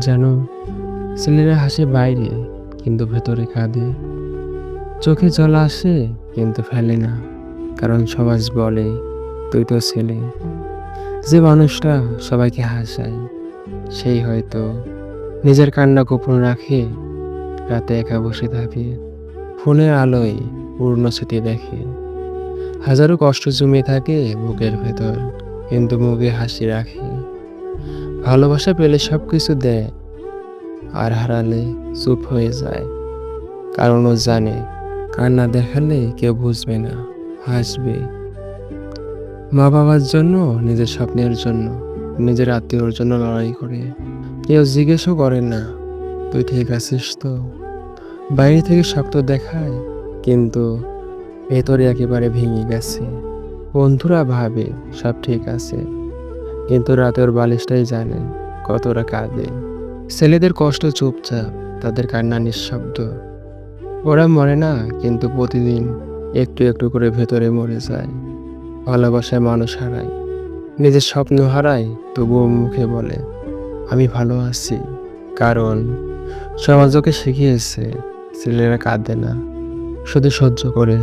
যেন ছেলেরা হাসে বাইরে, কিন্তু ভেতরে কাঁদে। চোখে জল আসে, কিন্তু ফেলে না, কারণ সমাজ বলে, তুই তো ছেলে। যে মানুষটা সবাইকে হাসায়, সেই হয়তো নিজের কান্না গোপন রাখে, রাতে একা বসে থাকে, ফোনের আলোয় পূর্ণ স্মৃতি দেখে। হাজারো কষ্ট জমে থাকে বুকের ভেতর, কিন্তু মুখে হাসি রাখে। ভালোবাসা পেলে সব কিছু দেয়, আর হারালে চুপ হয়ে যায়। কারণ ও জানে, কান্না দেখালে কেউ বুঝবে না, হাসবে। মা বাবার জন্য, নিজের স্বপ্নের জন্য, নিজের আত্মীয়র জন্য লড়াই করে। কেউ জিজ্ঞেসও করে না, তুই ঠিক আছিস তো? বাইরে থেকে শক্ত দেখায়, কিন্তু ভেতরে একেবারে ভেঙে গেছে। বন্ধুরা ভাবে, সব ঠিক আছে। কিন্তু রাতে ওর বালিশটাই জানে কতটা কাঁদে। ছেলেদের কষ্ট চুপচাপ, তাদের কান্না নিঃশব্দ। ওরা মরে না, কিন্তু প্রতিদিন একটু একটু করে ভেতরে মরে যায়। ভালোবাসায় মানুষ হারায়। নিজের স্বপ্ন হারায়, তবুও মুখে বলে, আমি ভালো আছি। কারণ সমাজকে শিখিয়েছে, ছেলেরা কাঁদে না, শুধু সহ্য করে